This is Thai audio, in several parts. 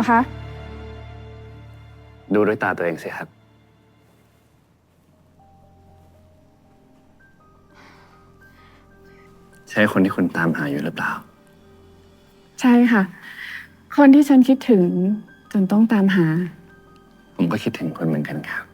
อคะ ดูด้วยตาตัวเองสิครับ ใช่คนที่คุณตามหาอยู่หรือเปล่า ใช่ค่ะ คนที่ฉันคิดถึงจนต้องตามหา ผมก็คิดถึงคนเหมือนกันครับ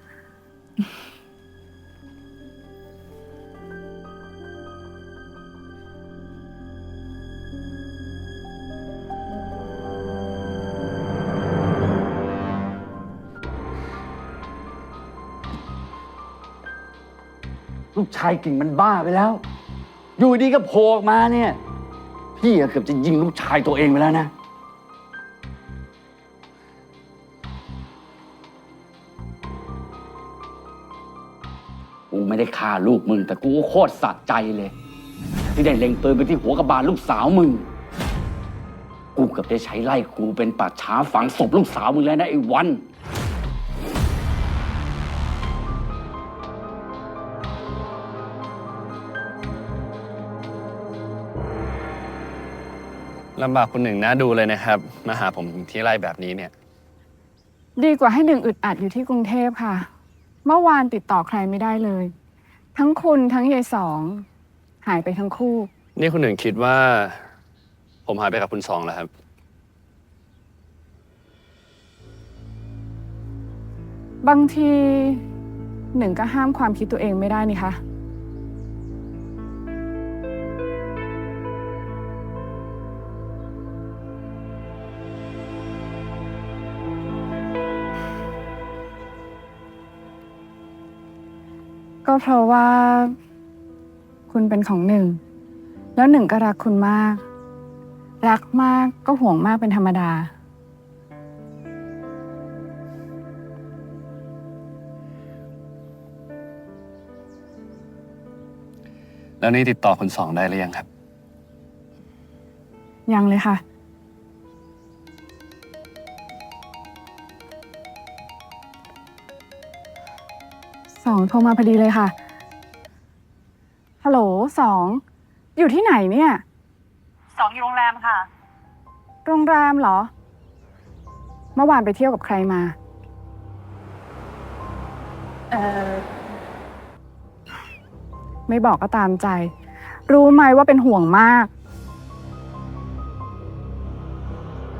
ลูกชายกิ่งมันบ้าไปแล้ว อยู่ดีก็โผล่ออกมาเนี่ย พี่อะเกือบจะยิงลูกชายตัวเองไปแล้วนะ กูไม่ได้ฆ่าลูกมึง แต่กูก็โคตรสะใจเลย ที่ได้เล็งปืนไปที่หัวกระบาลลูกสาวมึง กูเกือบได้ใช้ไล่กูเป็นป่าช้าฝังศพลูกสาวมึงแล้วนะไอ้วัน ลำบากคนหนึ่งน่าดูเลยนะครับ มาหาผมถึงที่ไร่แบบนี้เนี่ย ดีกว่าให้หนึ่งอึดอัดอยู่ที่กรุงเทพค่ะ เมื่อวานติดต่อใครไม่ได้เลย ทั้งคุณทั้งยายสอง หายไปทั้งคู่ นี่คนหนึ่งคิดว่า ผมหายไปกับคุณสองแล้วครับ บางทีหนึ่งก็ห้ามความคิดตัวเองไม่ได้นี่คะ ก็เพราะว่า คุณเป็นของหนึ่ง แล้วหนึ่งก็รักคุณมาก รักมากก็ห่วงมากเป็นธรรมดา แล้วนี่ติดต่อคุณสองได้หรือยังครับ ยังเลยค่ะ สองโทรมาพอดีเลยค่ะ ฮัลโหลสอง อยู่ที่ไหนเนี่ย สองอยู่โรงแรมค่ะ โรงแรมเหรอ เมื่อวานไปเที่ยวกับใครมา เอ่อไม่บอกก็ตามใจ รู้ไหมว่าเป็นห่วงมาก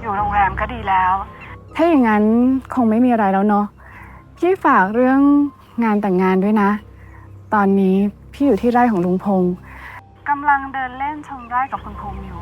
อยู่โรงแรมก็ดีแล้ว ถ้าอย่างนั้นคงไม่มีอะไรแล้วเนาะพี่ฝากเรื่อง งานแต่งงานด้วยนะ ตอนนี้พี่อยู่ที่ไร่ของลุงพงษ์กำลังเดินเล่นชมไร่กับคุณพงษ์อยู่